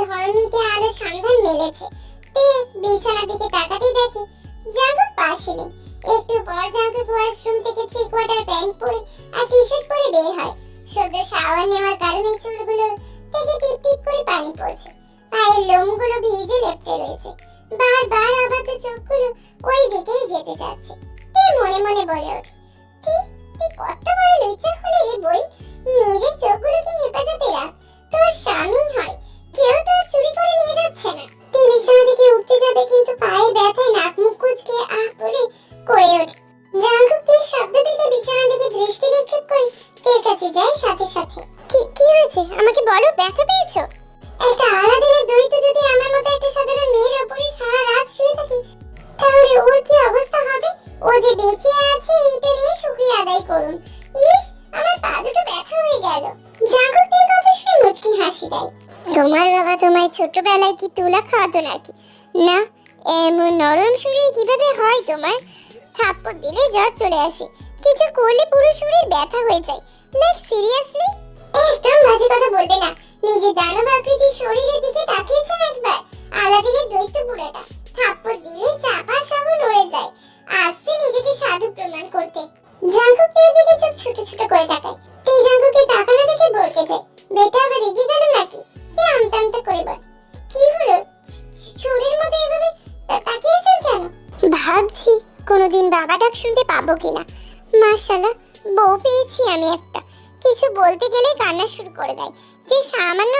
ধরণীতে আরও সন্ধান মিলেছে। তে বিছানার দিকে তাকাতে দেখে জাঙ্কুক পাশে নেই। একটু পর জাঙ্কুক ওয়াশরুম থেকে থ্রি কোয়ার্টার প্যান্ট পরে আর টি শার্ট পরে বের হয়। সদ্য শাওয়ার নেওয়ার কারণে চুলগুলো থেকে টিপ করে পানি পড়ছে। পায়ের লোমগুলো ভিজে লেপটে রয়েছে। বারবার আপাত চোখগুলো ওই দিকেই যেতে চাচ্ছে। তে মনে মনে বলে ওঠে তুই তুই কত বড় লুচ্চা খুলে রে বই? নিজের চোখগুলোকে হেফাজতে রাখ। তোর স্বামী হয়। কেউ তো চুরি করে নিয়ে যাচ্ছে না। তুই বিছানা থেকে উঠতে যাবে কিন্তু পায়ে ব্যথায় নাক মুখ কুচকে আহ বলে করে ওঠে। জাঙ্কুক তীর শব্দ পেতে বিছানার দিকে দৃষ্টি নিক্ষেপ করে তের কাছে যায় সাথে সাথে। কি কি হয়েছে? আমাকে বলো, ব্যথা পেয়েছ? একটা আলাদিনের দৈত্য যদি আমার মতো একটা সাধারণ মেয়ের ওপরে সারা রাত শুয়ে থাকে, তাহলে ওর কি অবস্থা হবে? ও যে বেঁচে আছে, এইটা নিয়ে শুকরিয়া আদায় করুন। ইস, আমার পা দুটো ব্যথা হয়ে গেল। জাগতের কথা শুনে মুচকি হাসি দেয়। তোমার বাবা তোমায় ছোটবেলায় কি তুলা খাওয়াতো নাকি? না, এমন নরম শরীর কীভাবে হয় তোমার? থাপ্পড় দিলে জ্বর চলে আসে। কিছু করলে পুরো শরীর ব্যথা হয়ে যায়। Like, seriously? একদম বাজে কথা বলবে না। নিজের দানব আকৃতির শরীরের দিকে তাকিয়েছেন একবার। আলাদিনের দৈত্য বুড়াটা থাপ্পড় দিলে চাপা সহ নড়ে যায়। আসছে নিজেকে সাধু প্রমাণ করতে। জাঙ্কুক তের দিকে চোখ ছোট ছোট করে তাকায়। তে জাঙ্কুকে তাকানো দেখে বলকে যায়। বেটা আবার রেগে গেল নাকি? আমতা আমতা করে বল কি হলো? চোরের মতো এভাবে তাকিয়েছেন কেন? ভাবছি কোনোদিন বাবা ডাক শুনতে পাবো কিনা। মাশাল্লাহ বউ পেয়েছি আমি একটা। কিছু বলতে গেলে কান্না শুরু করে দেয়। যে সামান্য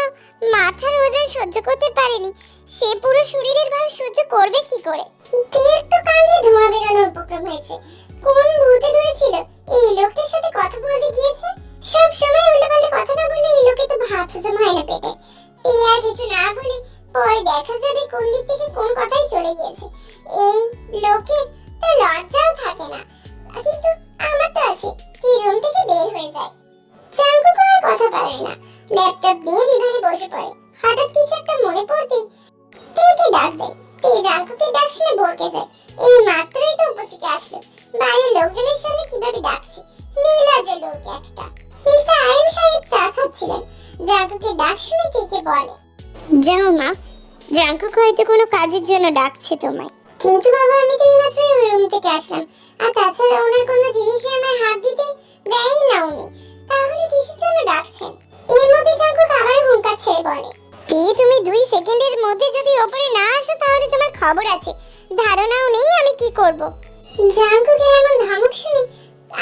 মাথার ওজন সহ্য করতে পারেনি, সে পুরো শরীরের ভার সহ্য করবে কি করে? তীর তো কানে ধোঁয়া বেরোনোর উপক্রম হয়েছে। কোন ভূতে ধরেছিল? এই লোকটার সাথে কথা বলতে গিয়েছে? সব সময় উল্টোপাল্টা কথা না বলে এই লোকে তো ভাত হজম হয় না পেটে। আর কিছু না বলে পরে দেখা যাবে কোন দিক থেকে কোন কথাই চলে গিয়েছে এই লোকের তো লজ্জাও থাকে না, কিন্তু আমার তো আছে, তুই রুম থেকে বের হয়ে যায় চাঙ্কু আর কথা পারে না ল্যাপটপ নিয়ে ডিভানে বসে পড়ে। হঠাৎ কিছু একটা মনে পড়তেই তেকে ডাক দেয়। তে জাঙ্কুকে ডাক শুনে ভরকে যায়, এই মাত্রই তো উপর থেকে আসলো। বাইরের লোকজনের সামনে কীভাবে ডাকছে? নীলজ লোক একটা। মিস্টার আইম সাহেব চা খাচ্ছিলেন। জাঙ্কুকে ডাক শুনে তেকে বলে। যাও মা, জাঙ্কুক হয়তো কোনো কাজের জন্য ডাকছে তোমায়। কিন্তু বাবা, আমি তো এইমাত্র রুম থেকে আসলাম। আর তাছাড়া ওনার কোনো জিনিসে আমায় হাত দিতে দেয়ই না উনি। তাহলে কিসের জন্য ডাকছেন? এর মধ্যে জাঙ্কুক আবার হুঙ্কার ছেড়ে বলে তে তুমি দুই সেকেন্ডের মধ্যে যদি ওপরে না আসো, তাহলে তোমার খবর আছে। ধারণাও নেই আমি কি করব। জাঙ্কুকের এমন ধমক শুনে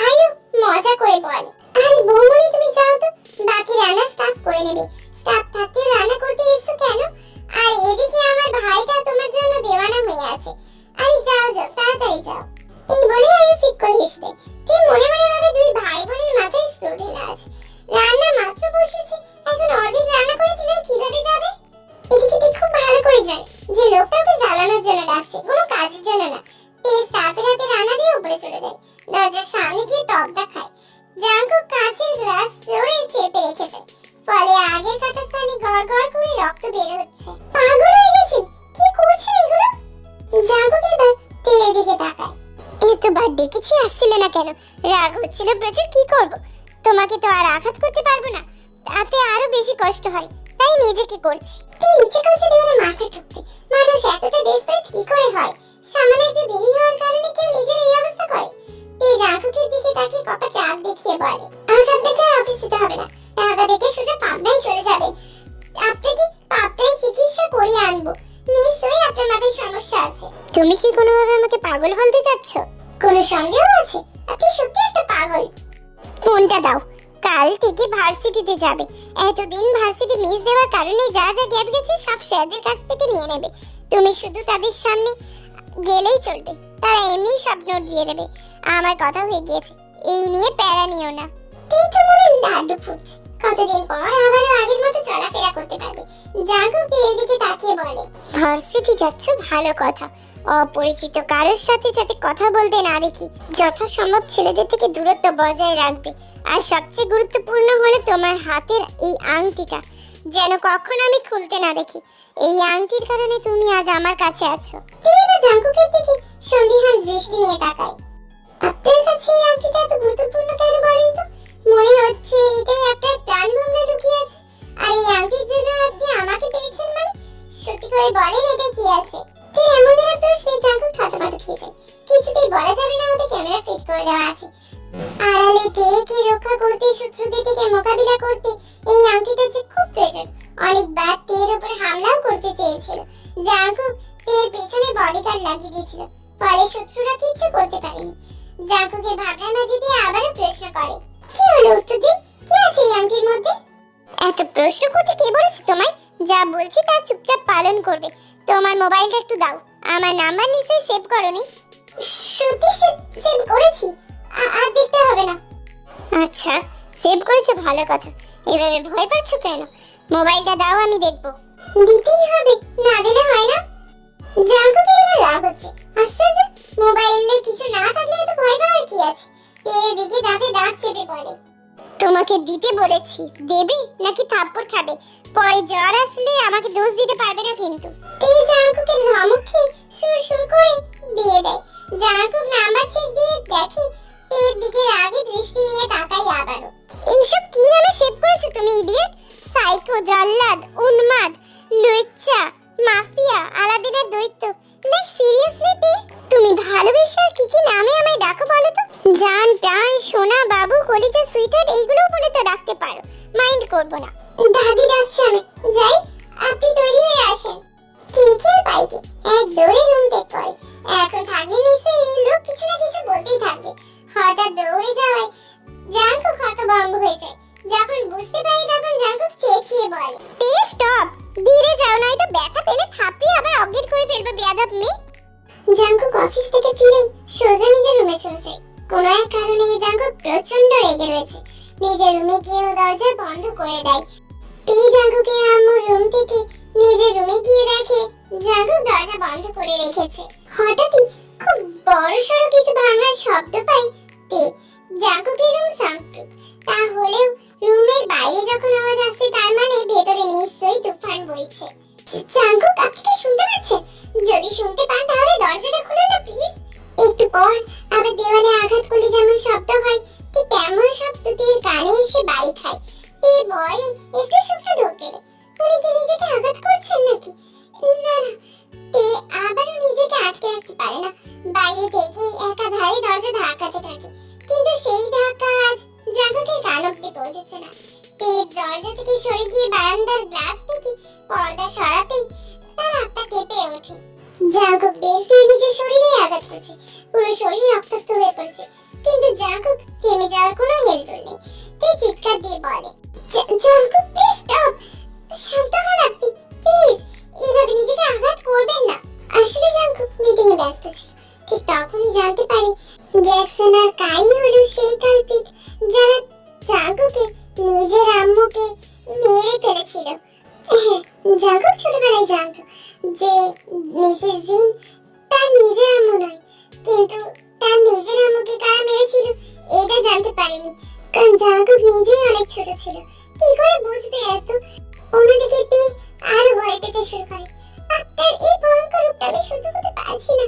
আয়ু মজা করে বলে আরে বৌমনি তুমি যাও তো। বাকি রান্না স্টাফ করে নেবে। স্টাফ থাকতে রান্না করতে এসো কেন? আর এদিকে আমার ভাইটা তোমার জন্য দেওয়ানা হয়ে আছে। আরে যাও যাও, তাড়াতাড়ি যাও। এই বলে আয়ু ফিক করে হেসে তুই মনে মনে ভাবে দুই ভাই বোনের মাথায় স্ক্রুটিলা আছে। রান্না মাত্র বসেছে, এখন অর্ধেক রান্না করে দিলে কীভাবে যাবে? এদিকে তুই খুব ভালো করে জানে, যে লোকটা ওকে জ্বালানোর জন্য ডাকছে, কোনো কাজের জন্য না। তুই স্টাফের হাতে রান্না দিয়ে উপরে চলে যায়। দরজার সামনে গিয়ে তবদা খায়। জাঙ্কু কাঁচের গ্লাস জোরে চেপে রেখেছে। ফলে আগের কাটা স্থানে গড় করে রক্ত বের হচ্ছে। পাগল হয়ে গেছে কি করছেন এগুলো? জাঙ্কুক এবার তেলের দিকে তাকায়। এতবার ডেকেছি, আসছিলে না কেন? রাগ হচ্ছিল প্রচুর, কি করব? তোমাকে তো আর আঘাত করতে পারব না। তাতে আরও বেশি কষ্ট হয়। তাই নিজেকে করছি। তুই ইচ্ছে করছে দেওয়ালে মাথা ঠুকতে। মানুষ এতটা ডেসপারেট কি করে হয়? সামান্য একটু দেরি হওয়ার কারণে কেউ নিজের এই অবস্থা করে। তুই জাঙ্কুকের দিকে তাকিয়ে কপাট রাগ দেখিয়ে বলে, আজ আপনাকে আর অফিস যেতে হবে না। টাকা থেকে সোজা পাবনায় চলে যাবেন আপনাকে পাবনায় চিকিৎসা করিয়ে আনব। নিশ্চয়ই আপনার মাথায় সমস্যা আছে। তুমি কি কোনোভাবে আমাকে পাগল বলতে চাচ্ছ? কোনো সন্দেহ আছে? আপনি সত্যি একটা পাগল। ফোনটা দাও। কাল থেকে ভার্সিটিতে যাবে। এতদিন ভার্সিটি মিস দেওয়ার কারণে যা যা গ্যাপ গেছে সব স্যারদের কাছ থেকে নিয়ে নেবে। তুমি শুধু তাদের সামনে গেলেই চলবে। তারা এমনি সব নোট দিয়ে দেবে। আমার কথা হয়ে গিয়েছে। এই নিয়ে প্যারা নিও না। তুই তো মনে লাড্ডু ফুটছে। কতদিন পর আবারও আগের মতো চলাফেরা করতে পারবে। জাগো এর দিকে তাকিয়ে বলে, ভার্সিটি যাচ্ছ, ভালো কথা। অপরিচিত কারোর সাথে যাতে কথা বলতে না দেখি, যথাসম্ভব ছেলেদের থেকে দূরত্ব বজায় রাখবে। আর সবচেয়ে গুরুত্বপূর্ণ হলো তোমার হাতের এই আংটিটা। যেন কখনো আমি খুলতে না দেখি। এই আংটির কারণে তুমি আজ আমার কাছে আছো। এবার জাঙ্কুকের দিকে সন্দিহান দৃষ্টি নিয়ে তাকায়। আপনার কাছে এই আংটিটা এত গুরুত্বপূর্ণ কেন বলেন তো? মনে হচ্ছে এটাই আপনার প্রাণ ভঙ্গে লুকিয়ে আছে। আর এই আংটির জন্য আপনি আমাকে পেয়েছেন মানে? সত্যি করে বলেন এটা কি আছে? ঠিক এমন ধরনের প্রশ্নে জাঙ্কুক থতমত খেয়ে যায়। কিছুতেই বলা যাবে না ওদের ক্যামেরা ফিট করে দেওয়া আছে। আড়ালে তেকে রক্ষা করতে, শত্রুদের থেকে মোকাবিলা করতে? এই আংটিটা যে খুব প্রয়োজন। অনেকবার তের উপরে হামলাও করতে চেয়েছিল। জাঙ্কুক তের পেছনে বডিগার্ড লাগিয়ে দিয়েছিল। ফলে শত্রুরা কিচ্ছু করতে পারেনি। জাঙ্কুকের ভাবনার মাঝে দিয়ে আবারও প্রশ্ন করে, কি হলো উত্তর দিন? কি আছে এই আংটির মধ্যে? এত প্রশ্ন করতে কে বলেছে তোমায়? যা বলছি তা চুপচাপ পালন করবে। তোমার মোবাইলটা একটু দাও। আমার নাম্বার নিশ্চয়ই সেভ করনি। সত্যি সেভ করেছি? আর দেখতে হবে না। আচ্ছা সেভ করেছ, ভালো কথা। এভাবে ভয় পাচ্ছ কেন? মোবাইলটা দাও, আমি দেখব। দিতেই হবে, না দিলে হয় না। জাঙ্কুকের এবার রাগ হচ্ছে। আশ্চর্য, মোবাইলে কিছু না থাকলে এত ভয় পাওয়ার কি আছে? এর দিকে দাঁতে দাঁত চেপে পড়ে। তোমাকে দিতে বলেছি, দেবে নাকি থাপ্পড় খাবে? পরে জ্বর আসলে আমাকে দোষ দিতে পারবে না কিন্তু। এই জাঙ্কুকের ধমক খেয়ে সুর সুর করে দিয়ে দেয়। জাঙ্কুক নাম্বার চেক দিয়ে দেখে এর দিকে রাগে দৃষ্টি নিয়ে তাকাই আবারও। এইসব কি নামে সেভ করেছ তুমি, ইডিয়েট? সাইকো, জল্লাদ, উন্মাদ তুফান বইছে জাঙ্কুক আপনি কি জ্যাকসন আর কাই হলো সেই কালপিট যারা জাগকে, নিজের আম্মুকে মেরে ফেলেছিল। জাগক ছোটবেলায় জানতো যে মিসেস জিন তার নিজের আম্মু নয়, কিন্তু তার নিজের আম্মুকে কারা মেরেছিল এটা জানতে পারেনি, কারণ জাগক নিজেই অনেক ছোট ছিল। কি করে বুঝবে এত? অন্যদিকে তে আরও ভয় পেতে শুরু করে। আপনার এই ভয়ঙ্কর রূপটা আমি সহ্য করতে পারছি না।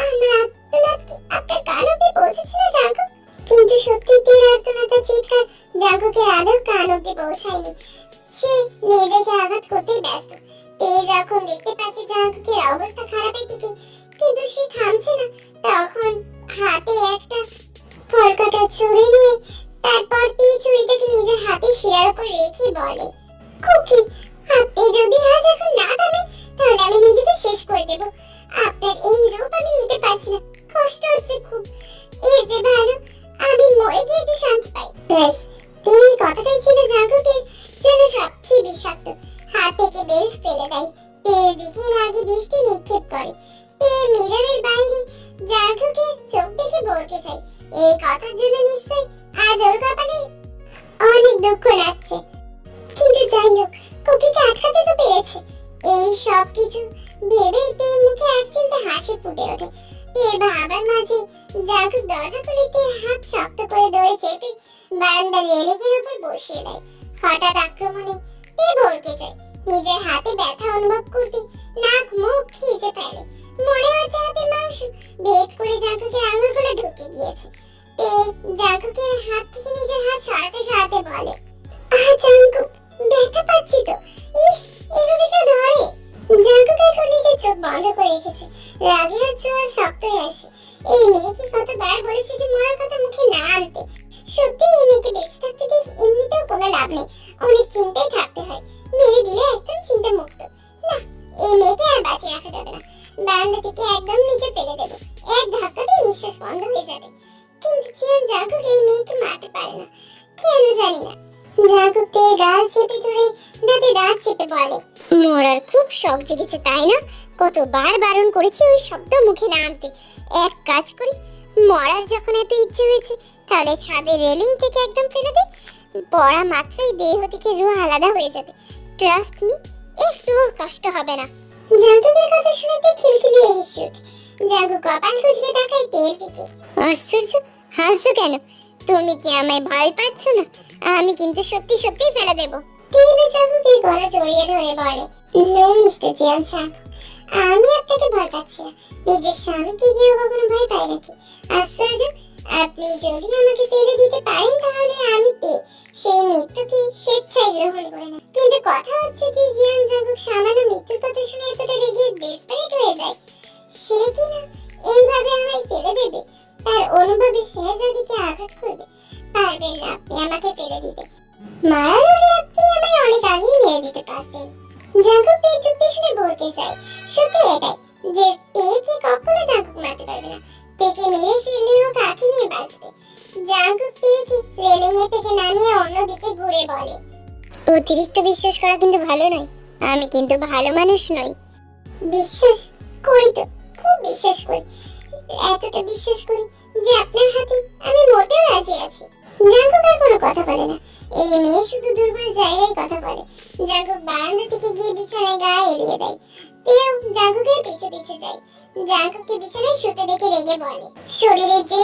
আমার আত্মনাদ কি আপনার কান অব্দি পৌঁছেছে না কিন্তু সত্যি তীর আর্তনাদ আর চিৎকার জাগকের আদৌ কান অব্দি পৌঁছায়নি সে নিজেকে আঘাত করতেই ব্যস্ত তে যখন দেখতে পাচ্ছে জাগকের অবস্থা খারাপের দিকে কিন্তু সে থামছে না তখন হাতে একটা কলকাতা ছুরি নিয়ে তারপর তে ছুরিটাকে নিজের হাতে শিরার উপর রেখে বলে খুকি আপনি যদি আজ এখন না থামেন তাহলে আমি নিজেকে শেষ করে দেব। আপনার এই রূপ আমি নিতে পারছি না। কষ্ট হচ্ছে খুব। এর যে ভালো, আমি মরে গিয়ে একটু শান্তি পাই। ব্যাস, তিনি কথাটাই ছিল জাগকের জন্য সবচেয়ে বিষাক্ত। হাত থেকে বের ফেলে দেয়। এর দিকে রাগে দৃষ্টি নিক্ষেপ করে। তে মিররের বাইরে জাগকের চোখ দেখে বলতে চাই। এই কথার জন্য নিশ্চয় আজ ওর কপালে অনেক দুঃখ লাগছে। কিন্তু যাই হোক, কুকিকে আটকাতে তো পেরেছে। এই সব কিছু ভেবেই তের মুখে এক চিন্তা হাসি ফুটে ওঠে। তের ভাবার মাঝে জাগু দরজা খুলে হাত শক্ত করে ধরে চেপে বারান্দার রেলিংয়ের উপর বসিয়ে দেয়। হঠাৎ আক্রমণে তে ভরকে যায়। নিজের হাতে ব্যথা অনুভব করতে নাক, মুখ খিজে ফেলে। মনে হচ্ছে হাতের মাংস ভেদ করে জাগুকের আঙুলগুলো ঢুকে গিয়েছে। তে জাগুকের হাত থেকে নিজের হাত সরাতে সরাতে বলে, আহ জাঙ্কুক ব্যথা পাচ্ছি তো। ইস এভাবে কেউ ধরে জাঙ্কুকের বন্ধ করে রেখেছে। রাগেও জোয়ার শক্ত হয়ে আসে। এই মেয়েকে কতবার বলেছে যে মরার কথা মুখে না আনতে? সত্যি এই মেয়েকে বেঁচে থাকতে দেখে এমনিতেও কোনো লাভ নেই। অনেক চিন্তায় থাকতে হয়। মেরে দিলে একদম চিন্তা মুক্ত না, এই মেয়েকে আর বাঁচিয়ে রাখা যাবে না। বারান্দা থেকে একদম নিচে ফেলে দেবো। এক ধাক্কাতে নিঃশ্বাস বন্ধ হয়ে যাবে। কিন্তু জিয়ান জাগুক এই মেয়েকে মারতে পারে না। কেন জানি না। তের গাল চেপে ধরে দাঁতে দাঁত চেপে বলে মরার খুব শখ জেগেছে তাই না? কতবার বারণ করেছি ওই শব্দ মুখে না আনতে। এক কাজ করি, মরার যখন এত ইচ্ছে হয়েছে, তাহলে ছাদের রেলিং থেকে একদম ফেলে দে পড়া মাত্রই দেহ থেকে রুহ আলাদা হয়ে যাবে। ট্রাস্ট মি একটুও কষ্ট হবে না। জাগুকের কথা শুনেতে খিলখিলিয়ে হেসে ওঠে। জাগু কপাল কুচকে তাকায় তের দিকে আশ্চর্য, হাসছো কেন? তুমি কি আমায় ভয় পাচ্ছ না? আমি কিন্তু সত্যি সত্যি ফেলে দেব। তীরে জাগুকের গলা জড়িয়ে ধরে বলে নো মিস্টার জিয়ান সাকু আমি আপনাকে ভয় পাচ্ছি না। নিজের স্বামীকে গিয়েও কখনো ভয় পাই নাকি? আশ্চর্য আপনি যদি আমাকে ফেলে দিতে পারেন তাহলে আমি তে সেই মৃত্যুকে স্বেচ্ছায় গ্রহণ করে না কিন্তু কথা হচ্ছে যে জিয়ান জাগুক সামান্য মৃত্যুর কথা শুনে এতটা রেগে ডেসপারেট হয়ে যায়। সে কিনা এইভাবে আমায় ফেলে দেবে? তার অনুভবে শেহজাদিকে আঘাত করবে? পারবেন না, আপনি আমাকে ফেলে দিতে। মারা হলে আপনি আমায় অনেক আগেই মেরে দিতে পারতেন। জাগুক এই যুক্তি শুনে ভরকে যায় সত্যি এটাই যে তেকে কখনো জাগুক মারতে পারবে না। তেকে মেরে ফেললেও কাকে নিয়ে বাঁচবে? জাগুক তেকে রেলিং এ থেকে নামিয়ে অন্যদিকে ঘুরে বলে। অতিরিক্ত বিশ্বাস করা কিন্তু ভালো নয়, আমি কিন্তু ভালো মানুষ নই। বিশ্বাস করি তো, খুব বিশ্বাস করি। এতটা বিশ্বাস করি যে আপনার হাতে আমি মরতেও রাজি আছি। জাঙ্কুক আর কোনো কথা বলে না। এই মেয়ে শুধু দুর্বল জায়গায় কথা বলে। জাঙ্কুক বারান্দা থেকে গিয়ে বিছানায় গা এড়িয়ে দেয়। তেও জাঙ্কুকের পিছে পিছে যায়। জাঙ্কুককে বিছানায় শুতে দেখে রেগে বলে, শরীরে যে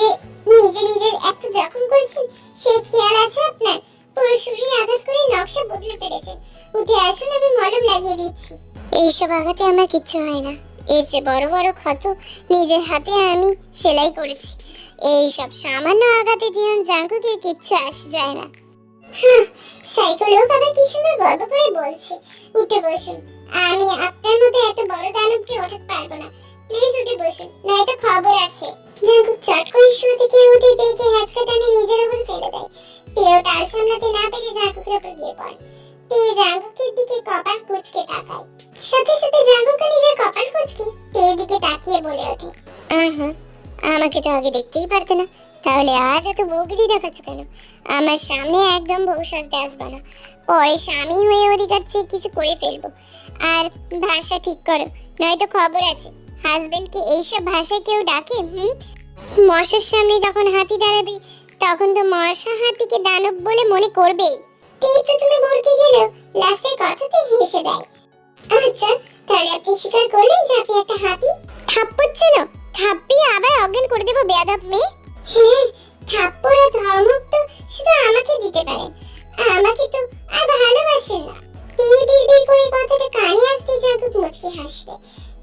নিজে নিজে এত জখম করেছেন সেই খেয়াল আছে আপনার? পুরো শরীর আঘাত করে নকশা বদলে ফেলেছেন উঠে আসুন, আমি মলম লাগিয়ে দিচ্ছি। এইসব আঘাতে আমার কিচ্ছু হয় না। এর চেয়ে বড় বড় ক্ষত নিজের হাতে আমি সেলাই করেছি। এই সব সামান্য আঘাতে জীবন জাঙ্কুকের কিচ্ছু আসে যায় না। সাইকো লোক আবার কি সুন্দর গর্ব করে বলছে। উঠে বসুন। আমি আপনার মতো এত বড় দানবকে ওঠাতে পারব না। প্লিজ উঠে বসুন নয়তো খবর আছে। জাঙ্কুক চট করে শুয়ে থেকে উঠে দেখে হ্যাচকা টানে নিজের উপর ফেলে দেয়। তেও টাল সামলাতে না পেরে জাঙ্কুকের উপর গিয়ে পড়ে। তে জাঙ্কুকের দিকে কপাল কুচকে তাকায়। সাথে সাথে জাঙ্কুকে নিজের কপাল কুচকে তের দিকে তাকিয়ে বলে ওঠে। আহা আমাকে তো আগে দেখতেই পারতে না। তাহলে আজ এত বউগিরি দেখাচ্ছ কেন? আমার সামনে একদম বউ সাজতে আসবে না। পরে স্বামী হয়ে অধিকার চেয়ে কিছু করে ফেলব। আর ভাষা ঠিক করো, নয়তো খবর আছে। হাজবেন্ডকে এইসব ভাষায় কেউ ডাকে, হুম? মশার সামনে যখন হাতি দাঁড়াবে, তখন তো মশা হাতিকে দানব বলে মনে করবেই। তীর প্রথমে ভরকে গেল, লাস্টের কথাতে হেসে দেয়। আচ্ছা তাহলে আপনি স্বীকার করলেন যে আপনি একটা হাতি? থাপ্পড় ছিল? থাপ্পিয়ে আবার অজ্ঞান করে দেবো, বেয়াদব মেয়ে। হ্যাঁ থাপ্পড় আর ধমক তো শুধু আমাকে দিতে পারেন আমাকে তো আর ভালোবাসে না। তে বিড়বিড় করে কথাটা কানে আসতে জাঙ্কুক মুচকি হাসবে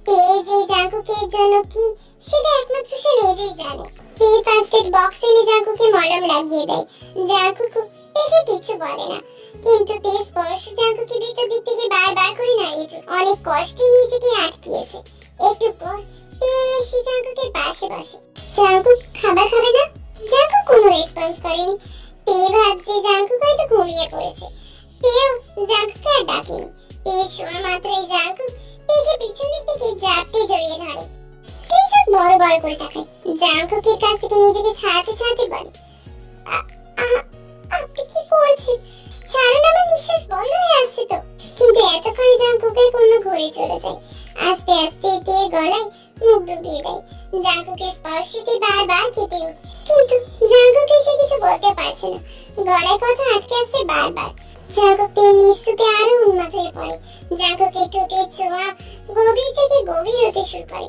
তে যে জাঙ্কুকের জন্য কি, সেটা একমাত্র সে নিজেই জানে। তে ফার্স্ট এড বক্স এনে জাঙ্কুকে মলম লাগিয়ে দেয়। জাঙ্কুক তেকে কিছু বলে না। কিন্তু তে স্পর্শ জাঙ্কুকে ভিতর দিক থেকে বারবার করে নাড়িয়ে তুলে অনেক কষ্টে নিজেকে আটকিয়েছে। একটু পর তে এসে জাঙ্কুকের পাশে বসে। জাঙ্কুক খাবার খাবে না? জাঙ্কুক কোনো রেসপন্স করেনি। তে ভাবছে জাঙ্কুক হয়তো ঘুমিয়ে পড়েছে। তেও জাঙ্কুকে আর ডাকেনি। তে শোয়া মাত্রই জাঙ্কুক তেকে পিছন দিক থেকে জাপটে জড়িয়ে ধরে। তে চোখ বড় বড় করে তাকায়। জাঙ্কুকের কাছ থেকে নিজেকে ছাড়াতে ছাড়াতে বলে, "আ- আ- আপনি কি করছেন? ছাড়ুন আমার নিঃশ্বাস বন্ধ হয়ে আসছে তো। কিন্তু এতক্ষণে জাঙ্কুকের কোনো ঘুরে চলে যায়। আস্তে আস্তে তে গলায় মুখ ডুবিয়ে দেয়। জাঙ্কুকে স্পর্শিতে বারবার কেঁপে উঠছে। কিন্তু জাঙ্কুকে সে কিছু বলতে পারছে না। গলায় কথা আটকে আসছে বারবার। জাঙ্কুকে নিঃশ্রুতে আরও উন্মাদ হয়ে পড়ে। জাঙ্কুকে ঠোঁটে ছোঁয়া গভীর থেকে গভীর হতে শুরু করে।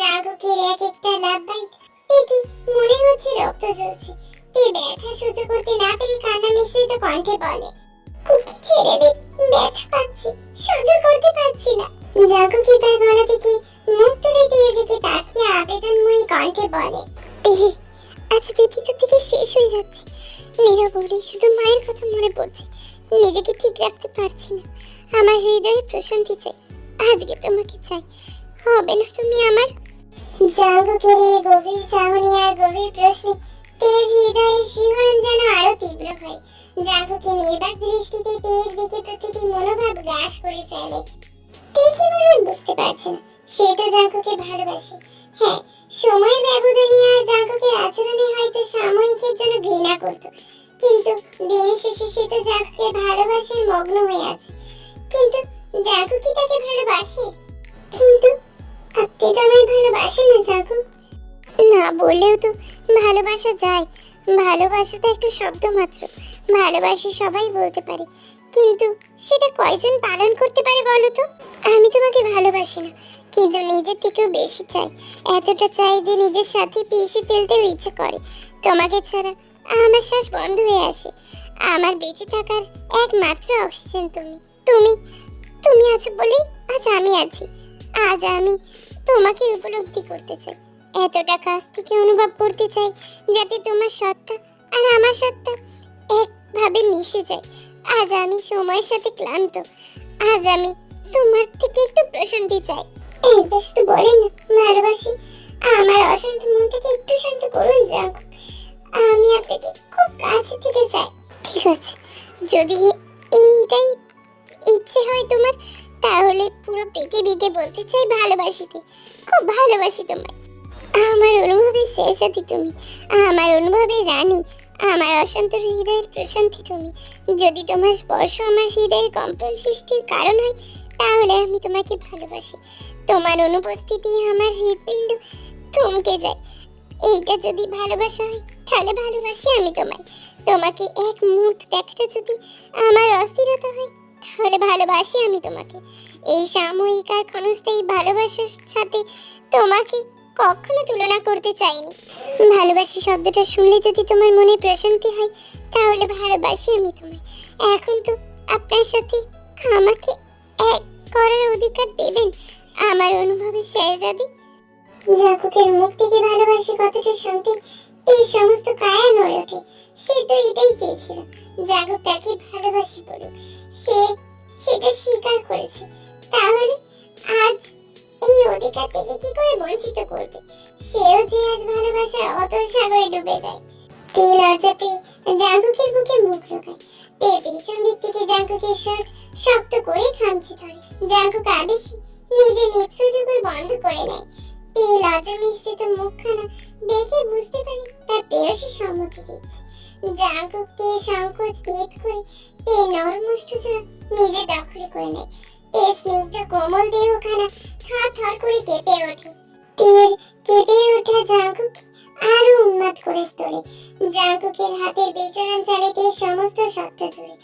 জাঙ্কুকের এক একটা লাভ বাইট দেখি মনে হচ্ছে রক্ত ঝরছে। তে ব্যথা সহ্য করতে না পেরে কান্না মিশ্রিত কণ্ঠে বলে কুকি ছেড়ে দে, ব্যথা পাচ্ছি, সহ্য করতে পারছি না। জাগুকি তার গলা থেকে মুখ তুলে দিয়ে দিকে তাকিয়ে আবেদনময়ী কণ্ঠে বলে, দেহে, আজ ভিতর থেকে শেষ হয়ে যাচ্ছে। নীরবরে শুধু মায়ের কথা মনে পড়ছে। নিজেকে ঠিক রাখতে পারছি না। আমার হৃদয়ে প্রশান্তি চাই। আজকে তোমাকে চাই। হবে না তুমি আমার? জাঙ্গুকের এই গভীর চাহনি আর গভীর প্রশ্নে তের হৃদয়ে শিহরণ যেন আরও তীব্র হয়। জাঙ্গুকে নির্বাক দৃষ্টিতে তের দিকে প্রতিটি মনোভাব গ্রাস করে ফেলে। তে কি বারবার বুঝতে পারছে না। সে তো ভালোবাসে। হ্যাঁ সময়ের ব্যবধানে আর জাঙ্কুকের আচরণে হয়তো সাময়িকের জন্য ঘৃণা করত। কিন্তু দিন শেষে সে তো জাঙ্কুকে ভালোবাসায় মগ্ন হয়ে আছে। কিন্তু জাঙ্কু কি তাকে ভালোবাসে? কিন্তু আপনি তো আমায় ভালোবাসেন না জাঙ্কু। না বললেও তো ভালোবাসা যায়। ভালোবাসা তো একটা শব্দ মাত্র। ভালোবাসি সবাই বলতে পারে। কিন্তু সেটা কয়জন পালন করতে পারে বলো তো? আমি তোমাকে ভালোবাসি না। কিন্তু নিজের থেকেও বেশি চাই। এতটা চাই যে নিজের সাথে পিষে ফেলতেও ইচ্ছে করে। তোমাকে ছাড়া আমার শ্বাস বন্ধ হয়ে আসে। আমার বেঁচে থাকার একমাত্র অক্সিজেন তুমি। তুমি তুমি আছো বলেই আজ আমি আছি। আজ আমি তোমাকে উপলব্ধি করতে চাই। এতটা কাছ থেকে অনুভব করতে চাই যাতে তোমার সত্তা আর আমার সত্তা একভাবে মিশে যায়। আজ আমি সময়ের সাথে ক্লান্ত। আজ আমি তোমার থেকে একটু প্রশান্তি চাই। এইটা শুধু বলেন ভালোবাসি। আমার অশান্ত মনটাকে একটু শান্ত করুন যাক। আমি আপনাকে খুব কাছে থেকে চাই। ঠিক আছে। যদি এইটাই ইচ্ছে হয় তোমার তাহলে পুরো পৃথিবীকে বলতে চাই ভালোবাসিতে। খুব ভালোবাসি তোমায়। আমার অনুভবের শেষাতি তুমি। আমার অনুভবের রানী। আমার অশান্ত হৃদয়ের প্রশান্তি তুমি। যদি তোমার স্পর্শ আমার হৃদয়ের কম্পন সৃষ্টির কারণ হয় তাহলে আমি তোমাকে ভালোবাসি। তোমার অনুপস্থিতি আমার হৃদপিণ্ড থমকে যায়। এইটা যদি ভালোবাসা হয়, তাহলে ভালোবাসি আমি তোমায়। তোমাকে এক মুহূর্ত দেখাটা যদি আমার অস্থিরতা হয়, তাহলে ভালোবাসি আমি তোমাকে। এই সাময়িক আর ক্ষণস্থায়ী ভালোবাসার সাথে তোমাকে কখনো তুলনা করতে চাইনি। ভালোবাসি শব্দটা শুনলে যদি তোমার মনে প্রশান্তি হয়, তাহলে ভালোবাসি আমি তোমায়। এখন তো আপনার সাথে আমাকে এক করার অধিকার দেবেন। আমার অনুভবে শেহজাদি। জাকুকের মুখ থেকে ভালোবাসি কথাটা শুনতে এই সমস্ত কায়া নড়ে ওঠে। সে তো এটাই চেয়েছিল জাগক তাকে ভালোবাসি বলুক। সে সেটা স্বীকার করেছে। তাহলে আজ এই অধিকার থেকে কি করে বঞ্চিত করবে? সেও যে আজ ভালোবাসার অতল সাগরে ডুবে যায়। তে লজ্জাতে জাঙ্কুকের বুকে মুখ লুকায় তে পিছন দিক থেকে জাঙ্কুকের শার্ট শক্ত করে খামচে ধরে। জাঙ্কুক আবেশি নিজের নেত্র যুগল বন্ধ করে নেয়। তে লজ্জা মিশ্রিত মুখখানা দেখে বুঝতে পারি তার প্রেয়সী সম্মতি দিচ্ছে। জাঙ্কুককে সংকোচ ভেদ করে তে নরমুষ্টচূড়া নিজে দখলে করে নেয়। তে স্নিগ্ধ কোমল দেহখানা থর থর করে কেঁপে ওঠে। তীর কেঁপে ওঠা জাঙ্কুক আরও উন্মাদ করে তোলে। জাঙ্কুকের হাতের বিচরণ চালিতে সমস্ত সত্য জুড়ে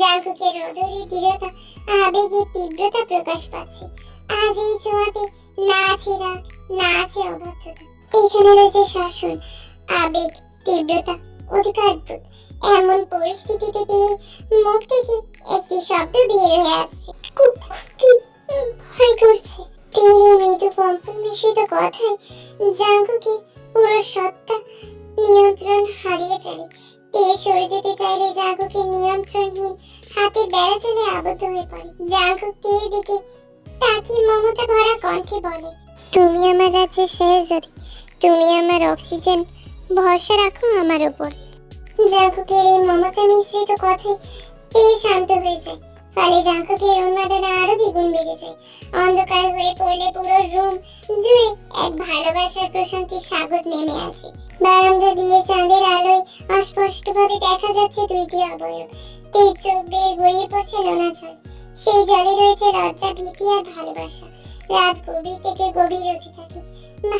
জাঙ্কুকের রোদরি দৃঢ়তা আবেগের তীব্রতা প্রকাশ পাচ্ছে। আজ এই ছোঁয়াতে না আছে রাগ না আছে অবাধ্যতা এখানে রয়েছে শাসন, আবেগ, তীব্রতা অধিকারবোধ এমন পরিস্থিতিতে দিয়ে মুখ থেকে একটি শব্দ বের হয়ে আসছে? কি ভয় করছে। তীরে মৃদু কম্পন মিশ্রিত কথায় জাঙ্কুকে পুরো সত্তা নিয়ন্ত্রণ হারিয়ে ফেলে। তে সরে যেতে চাইলে জাঙ্কুকে নিয়ন্ত্রণহীন হাতের বেড়া চলে আবদ্ধ হয়ে পড়ে। জাঙ্কুক তীর দিকে তাকিয়ে মমতা ভরা কণ্ঠে বলে, তুমি আমার রাজ্যের শেহজাদি। তুমি আমার অক্সিজেন। ভরসা রাখো আমার উপর জাঙ্কুকের এই মমতা মিশ্রিত কথায় তে শান্ত হয়ে যায়। ফলে জাঙ্কুকের উন্মাদনা আরও দ্বিগুণ বেড়ে যায়। অন্ধকার হয়ে পড়লে পুরো রুম জুড়ে এক ভালোবাসার প্রশান্তির স্বাগত নেমে আসে। বারান্দা দিয়ে চাঁদের আলোয় অস্পষ্টভাবে দেখা যাচ্ছে দুইটি অবয়ব। তেজ চোখ বেয়ে গড়িয়ে পড়ছে জল সেই জলে রয়েছে লজ্জা ভীতি আর ভালোবাসা। রাত গভীর থেকে গভীর হতে থাকে।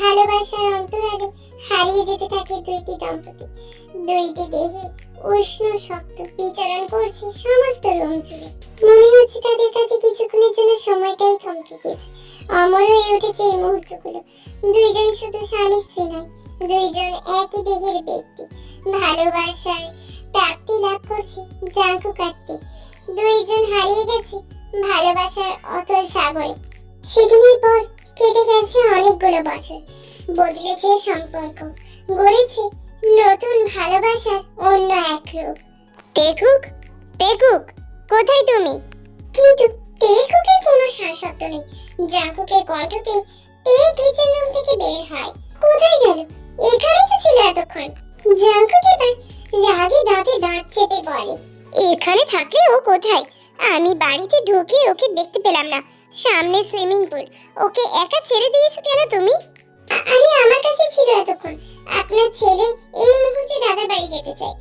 ভালোবাসার অন্তরালে হারিয়ে যেতে থাকে দুইটি দম্পতি। দুইটি দেহে উষ্ণ শক্ত বিচরণ করছে সমস্ত রুম জুড়ে। মনে হচ্ছে তাদের কাছে কিছুক্ষণের জন্য সময়টাই থমকে গেছে। অমর হয়ে উঠেছে এই মুহূর্তগুলো। দুইজন শুধু স্বামী স্ত্রী নয়, দুইজন একই দেহের ব্যক্তি। ভালোবাসার প্রাপ্তি লাভ করছে জাঙ্কু কাটতে দুইজন হারিয়ে গেছে ভালোবাসার অতল সাগরে। সেদিনের পর কেটে গেছে অনেকগুলো বছর। বদলেছে সম্পর্ক, গড়েছে নতুন ভালোবাসার অন্য এক রূপ। দেখুক দেখুক কোথায় তুমি? কিন্তু দেখুকের কোনো শাসত্ব নেই। জাঙ্কুকের কণ্ঠতে তে কিচেন রুম থেকে বের হয়। কোথায় গেল? এখানেই তো ছিল এতক্ষণ। জাঙ্কুক এবার রাগে দাঁতে দাঁত চেপে বলে। এখানে থাকলে ও কোথায়? আমি বাড়িতে ঢুকে ওকে দেখতে পেলাম না। সামনে সুইমিং পুল। ওকে একা ছেড়ে দিয়েছ কেন তুমি? আরে, আমার কাছে ছিল এতক্ষণ। আপনার ছেলে এই মুহূর্তে দাদা বাড়ি যেতে চায়।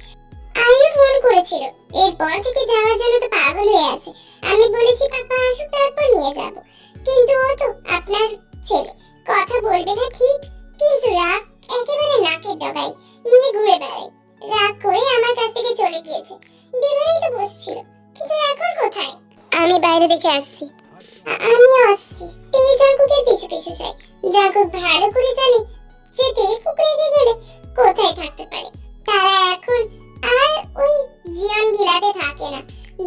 আমিও ফোন করেছিল। এরপর থেকে যাওয়ার জন্য তো পাগল হয়ে আছে। আমি বলেছি, পাপা, আসুক, তারপর নিয়ে যাব। কিন্তু ও তো আপনার ছেলে। কথা বলবে না ঠিক, কিন্তু রাগ একেবারে নাকের ডগায়। নিয়ে ঘুরে বেড়ায়। রাগ করে আমার কাছ থেকে চলে গিয়েছে। তো বসছিল কিন্তু এখন কোথায়? আমি বাইরে দেখে আসছি। আমিও আসছি। এই জাঙ্কুকের পিছু পিছু চাই জাঙ্কুক ভালো করে জানে যে তেকুক রেগে গেলে কোথায় থাকতে পারে। তারা এখন আর ওই জিয়ন ভিলাতে থাকে না।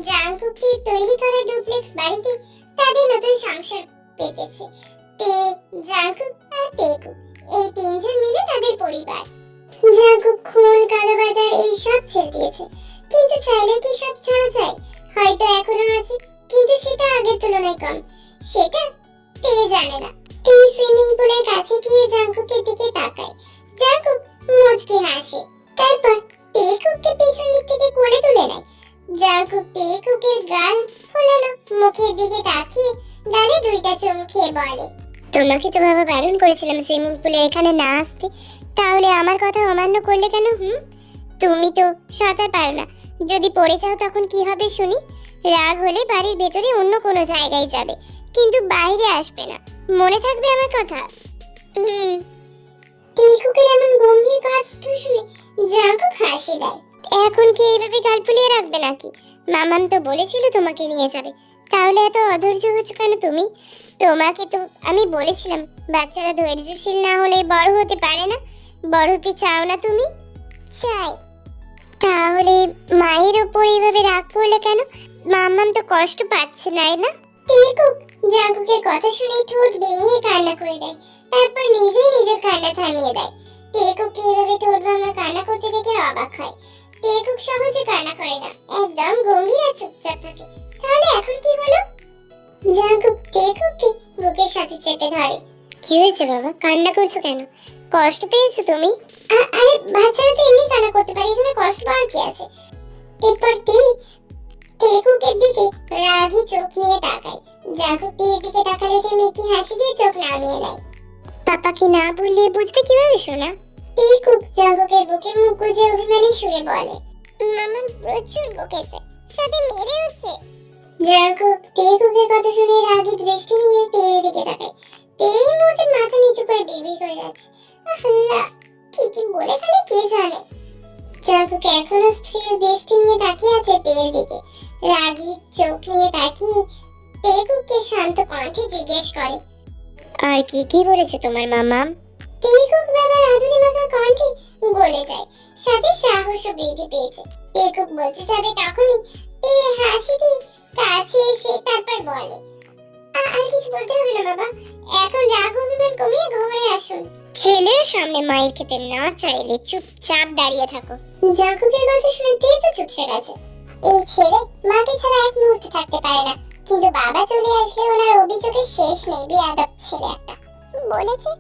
জাঙ্কুকের তৈরি করা ডুপ্লেক্স বাড়িতে তাদের নতুন সংসার পেতেছে। তে, জাঙ্কুক আর তেকুক এই তিনজন মিলে তাদের পরিবার। জাঙ্কুক খুন কালোবাজার এই সব ছেড়ে দিয়েছে। কিন্তু চাইলে কি সব ছাড়া যায়? হয়তো এখনও আছে, কিন্তু সেটা আগের তুলনায় কম। সেটা তে জানে না। তে সুইমিং পুলের কাছে গিয়ে জাঙ্কুকের দিকে তাকায়। জাঙ্কুক মুচকি হাসে। তারপর তেকুককে পেছন দিক থেকে কোলে তুলে নেয়। জাঙ্কুক তেকুকের গাল ফোলানো মুখের দিকে তাকিয়ে গালে দুইটা চুমু খেয়ে বলে, তোমাকে তো বাবা বারণ করেছিলাম সুইমিং পুলে এখানে না আসতে। তাহলে আমার কথা অমান্য করলে কেন, হুম? তুমি তো সাঁতার পারো না। যদি পড়ে যাও তখন কি হবে শুনি? রাগ হলে বাড়ির ভেতরে অন্য কোনো জায়গায় যাবে, কিন্তু বাইরে আসবে না। মনে থাকবে আমার কথা? হুম। টিকুকের এমন গম্ভীর কথা শুনে জাঙ্কুক হাসি দেয়। এখন কি এইভাবে গাল ফুলিয়ে রাখবে নাকি? মামাম তো বলেছিল তোমাকে নিয়ে যাবে। তাহলে এত অধৈর্য হচ্ছে কেন তুমি? তোমাকে তো আমি বলেছিলাম, বাচ্চারা ধৈর্যশীল না হলে বড় হতে পারে না। বড় হতে চাও না তুমি? চাই। তাহলে মায়ের ওপর এইভাবে রাগ করলে কেন? মাম্মাম তো কষ্ট পাচ্ছে নাই না? টিকুক জাঙ্কুকের কথা শুনে ঠোঁট ভেঙে কান্না করে দেয়। তারপর নিজেই নিজের কান্না থামিয়ে দেয়। টেকুককে এভাবে ঠোঁট ভাঙা কান্না করতে দেখে অবাক হয়। টেকুক সহজে কান্না করে না, একদম গম্ভীর আর চুপচাপ থাকে। তাহলে এখন কি হলো? জাঙ্কুক টেকুককে বুকের সাথে চেপে ধরে। কি হয়েছে বাবা? কান্না করছ কেন? কষ্ট পেয়েছ তুমি? আরে, বাচ্চারা তো এমনি কান্না করতে পারে, এখানে কষ্ট পাওয়ার কি আছে? এরপর তে টেকুকের দিকে রাগী চোখ নিয়ে তাকায়। জাঙ্কুক তের দিকে তাকালে তে মেকি হাসি দিয়ে চোখ নামিয়ে নেয় পাপাকে না বললে বুঝবে কীভাবে শোনা টিকুক জাগকের বুকে মুখ গুজে অভিমানী সুরে বলে, মামা প্রচুর বকেছে, সাথে মেরেওছে। জাগক টিকুকের কথা শুনে রাগী দৃষ্টি নিয়ে তের দিকে তাকায়। মুহূর্তে মাথা নিচু করে বিড়বিড় করে যাচ্ছে। কি কি বলে ফেলে কে জানে? জাগক এখনও স্ত্রীর দৃষ্টি নিয়ে তাকিয়ে আছে তের দিকে, রাগী চোখ নিয়ে তাকিয়ে তেকুককে শান্ত কণ্ঠে জিজ্ঞেস করে, আর কি কি বলেছে তোমার মামা টেকুক বাবার আধুনি মাখা কণ্ঠে গলে যায়, সাথে সাহসও বৃদ্ধি পেয়েছে। টেকুক বলতে যাবে তখনই, তে হাসি দিয়ে কাছে এসে তারপর বলে "আ- আর ছেলের সামনে মায়ের খেতে না চাইলে চুপচাপ দাঁড়িয়ে থাকো। জাকুকের কথা শুনে তে তো চুপসে গেছে। এই ছেলে মাকে ছাড়া এক মুহূর্ত থাকতে পারে না। কিন্তু বাবা চলে আসলে ওনার অভিযোগের শেষ নেই, বেয়াদব ছেলে একটা। বলেছে,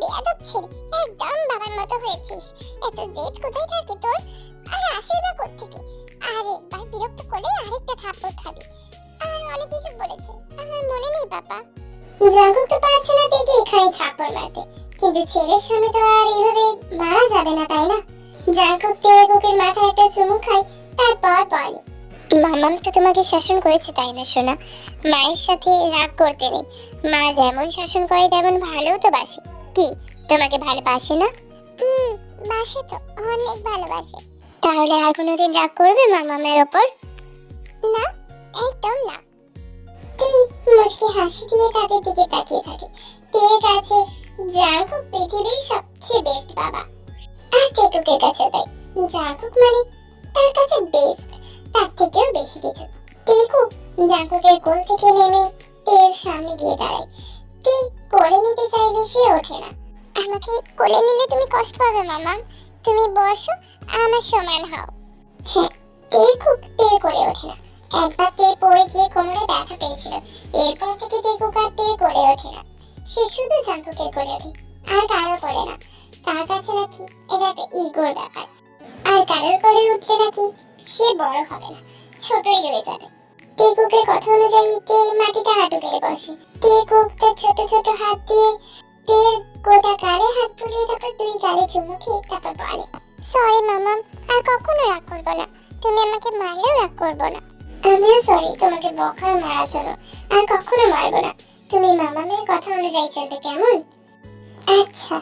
বেয়াদব ছেলে, একদম বাবার মতো হয়েছিস। এত জেদ কোথায় থাকে তোর? আর আসে বা কোত্থেকে? আর একবার বিরক্ত করলে আরেকটা থাপ্পড় খাবি। আর অনেক কিছু আমার নেই তো পারছে না দেখে এখানে থাপ্পড় মারতে। কিন্তু ছেলের সামনে তো আর এইভাবে মারা যাবে না তাই না? জাগর তেগুকের মাথায় একটা চুমু খায় তারপর বলে মামাম তো তোমাকে শাসন করেছে তাই না সোনা? মায়ের সাথে রাগ করতে নেই। মা যেমন শাসন করে তেমন ভালো তো বাসে। কি তোমাকে ভালোবাসে না? হুম বাসে তো অনেক ভালোবাসে। তাহলে আর কোনোদিন রাগ করবে মামামের ওপর? না একদম না। তি মুচকি হাসি দিয়ে তাদের দিকে তাকিয়ে থাকে। তের কাছে জাঙ্কুক পৃথিবীর সবচেয়ে বেস্ট বাবা। আর তেকুকের কাছে তাই। জাঙ্কুক মানে তার কাছে বেস্ট তার থেকেও বেশি কিছু। তেকু জাঙ্কুকের কোল থেকে নেমে তের সামনে গিয়ে দাঁড়ায়। তে কোলে নিতে চাইলে সে ওঠে না। আমাকে কোলে নিলে তুমি কষ্ট পাবে, মামা। তুমি বসো, আমার সমান হও। হ্যাঁ তে খুব তে করে ওঠে না। একবার তে পড়ে গিয়ে কোমরে ব্যথা পেয়েছিল। এরপর থেকে কুক আর তে করে ওঠে না। সে শুধু জাঙ্কুকের করে ওঠে, আর কারও করে না। তার কাছে নাকি এটা একটা ইগোর ব্যাপার। আর কারোর করে উঠলে নাকি সে বড় হবে না, ছোটই রয়ে যাবে। টেকুকের কথা অনুযায়ী তে মাটিতে হাঁটু গেড়ে বসে। টেকুক তার ছোট ছোট হাত দিয়ে তের গোটা গালে হাত বুলিয়ে তারপর দুই গালে চুমু খেয়ে তারপর বলে সরি মামাম, আর কখনো রাগ করব না। তুমি আমাকে মারলেও রাগ করব না। আমিও সরি তোমাকে বকার মারার জন্য আর কখনো মারবো না। তুমি মামামের কথা অনুযায়ী চলবে কেমন? আচ্ছা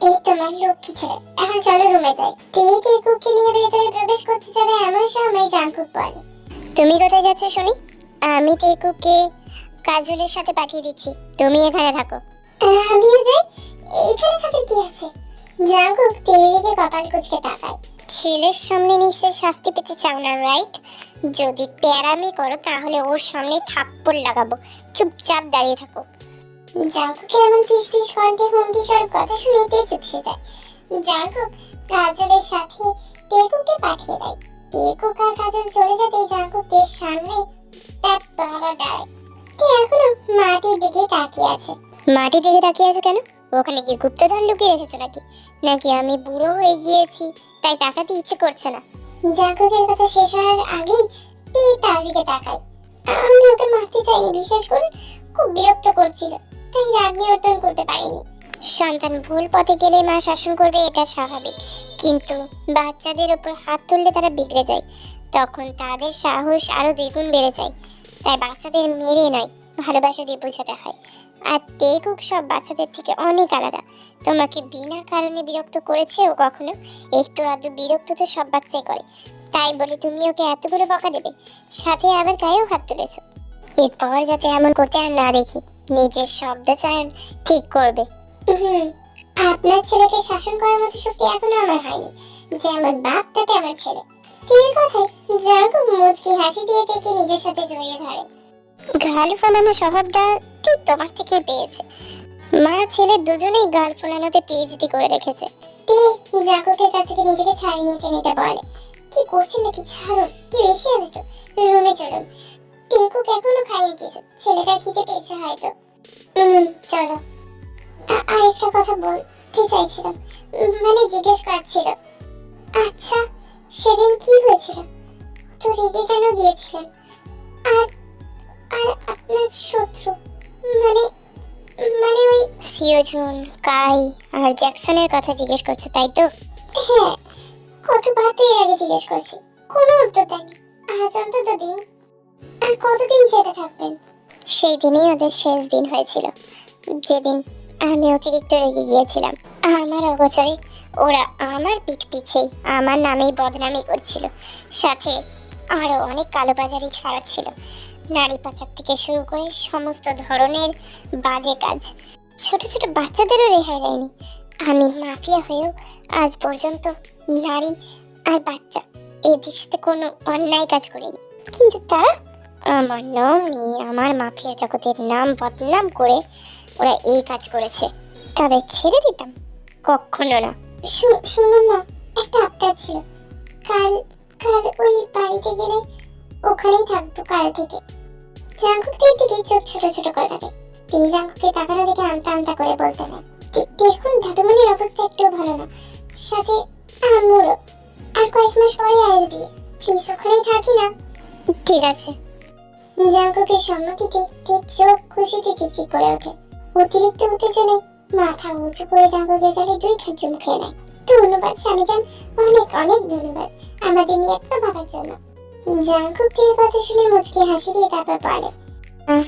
এই তোমার লক্ষ্মী ছেলে। এখন চলো রুমে যাই। তেই তেকুককে নিয়ে ভেতরে প্রবেশ করতে যাবে এমন সময় জাঙ্কুক বলে তুমি কোথায় যাচ্ছ শুনি আমি তেকুককে কাজলের সাথে পাঠিয়ে দিচ্ছি। তুমি এখানে থাকো। আমিও যাই? এখানে থাকার কি আছে? জাঙ্কুক তেলের দিকে কপাল কুচকে তাকায়। ছেলের সামনে নিশ্চয় শাস্তি পেতে চাও না রাইট যদি প্যারামি করো, তাহলে ওর সামনে থাপ্পড় লাগাবো। চুপচাপ দাঁড়িয়ে থাকো। জাঙ্কুকের এমন ফিস ফিস কণ্ঠে হুমকি স্বরূপ কথা শুনে তে চুপসে যায়। জাঙ্কুক কাজলের সাথে তেকুকে পাঠিয়ে দেয়। তেকুক আর কাজল চলে যেতে জাঙ্কুক তের সামনে তার বাবা দাঁড়ায়। তে এখনও মাটির দিকে তাকিয়ে আছে। মাটির দিকে তাকিয়ে আছো কেন? ওখানে কি গুপ্তধন লুকিয়ে রেখেছো নাকি? নাকি আমি বুড়ো হয়ে গিয়েছি, তাই তাকাতে ইচ্ছে করছে না? জাঙ্কুকের কথা শেষ হওয়ার আগেই তে তার দিকে তাকায়। আমি ওকে মারতে চাইনি বিশ্বাস করুন খুব বিরক্ত করছিল, তাই রাগ নিয়ন্ত্রণ করতে পারিনি। সন্তান ভুল পথে গেলে মা শাসন করবে, এটা স্বাভাবিক। কিন্তু বাচ্চাদের ওপর হাত তুললে তারা বিগড়ে যায়। তখন তাদের সাহস আরও দ্বিগুণ বেড়ে যায়। তাই বাচ্চাদের মেরে নয় ভালোবাসা দিয়ে বোঝাতে হয় আর টেকুক সব বাচ্চাদের থেকে অনেক আলাদা। তোমাকে বিনা কারণে বিরক্ত করেছে ও কখনো। একটু আধটু বিরক্ত তো সব বাচ্চাই করে। তাই বলে তুমি ওকে এতগুলো বকা দেবে? সাথে আবার গায়েও হাত তুলেছো। এরপর যাতে এমন করতে আর না দেখি, নিজের শব্দ চয়ন ঠিক করবে। হুম আপনার ছেলেকে শাসন করার মতো শক্তি এখনও আমার হয়নি। যেমন বাপ, তাতে আমার ছেলে। তীর কথায় জাগো মুচকি হাসি দিয়ে থেকে নিজের সাথে জড়িয়ে ধরে। গাল ফোলানো স্বভাবটা ঠিক তোমার থেকে পেয়েছে। মা, ছেলে দুজনেই গাল ফোলানোতে পিএইচডি করে রেখেছে। তে জাগোকের কাছ থেকে নিজেকে ছাড়িয়ে নিতে নিতে বলে কি করছেন নাকি? ছাড়ুন কি বেশি হবে তো। রুমে চলুন। টেকুক এখনও খায়নি কিছু। ছেলেটার খিদে পেয়েছে হয়তো। হুম চলো। আ- আরেকটা কথা বলতে চাইছিলাম। মানে জিজ্ঞেস করাচ্ছিল আচ্ছা সেদিন কি হয়েছিল? তো রেগে কেন গিয়েছিলেন? আর আপনার শত্রু। মানে মানে ওই সিওজুন, কাই আর জ্যাকসনের কথা জিজ্ঞেস করছ, তাই তো? হ্যাঁ কতবার তো এর আগে জিজ্ঞেস করছি। কোনো উত্তর দেয়নি। আজ অন্তত দিন। আর কতদিন চেটে থাকবেন? সেই দিনই ওদের শেষ দিন হয়েছিল। যেদিন আমি অতিরিক্ত রেগে গিয়েছিলাম। আমার অগোচরে ওরা আমার পিঠ পিছেই আমার নামেই বদনামি করছিল। সাথে আরও অনেক কালোবাজারি ছড়াচ্ছিল। নারী পাচার থেকে শুরু করে সমস্ত ধরনের বাজে কাজ। ছোট ছোট বাচ্চাদেরও রেহাই দেয়নি। আমি মাফিয়া হয়েও আজ পর্যন্ত নারী আর বাচ্চা এ দৃষ্টিতে কোনো অন্যায় কাজ করিনি। কিন্তু তারা আমার নাম নিয়ে আমার মাফিয়া জগতের নাম বদনাম করে ওরা এই কাজ করেছে। তাদের ছেড়ে দিতাম? কখনো না। শুনুন না, একটা আবদার ছিল। কাল কাল ওই বাড়িতে গেলে ওখানেই থাকব কাল থেকে। জাঙ্কুকের দিকে চোখ ছোট ছোট করে থাকে তে জাঙ্কুকে তাকানো দেখে আমতা আমতা করে বলতে নেয় দেখুন দাদুমণির অবস্থা একটু ভালো না। সাথে আম্মুরও। আর কয়েক মাস পরে আয়ের বিয়ে। প্লিজ ওখানেই থাকি না। ঠিক আছে। জাঙ্কুকের সম্মতিতে তের চোখ খুশিতে চিকচিক করে ওঠে। অতিরিক্ত উত্তেজনায় মাথা উঁচু করে জাঙ্কুকের গালে দুই খান চুমু খেয়ে নেয়। ধন্যবাদ, স্বামীজান। অনেক অনেক ধন্যবাদ। আমাদের নিয়ে এত ভাবার জন্য। জাঙ্কুক তের কথা শুনে মুচকি হাসি দিয়ে তারপর বলে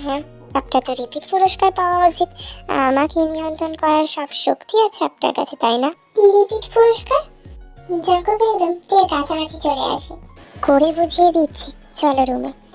হ্যাঁ একটা তো রিপিট পুরস্কার পাওয়া উচিত। আমাকে নিয়ন্ত্রণ করার সব শক্তি আছে আপনার কাছে তাই না? কি রিপিট পুরস্কার? জাঙ্কুক একদম তের কাছাকাছি চলে আসে। করে বুঝিয়ে দিচ্ছি। চলো রুমে।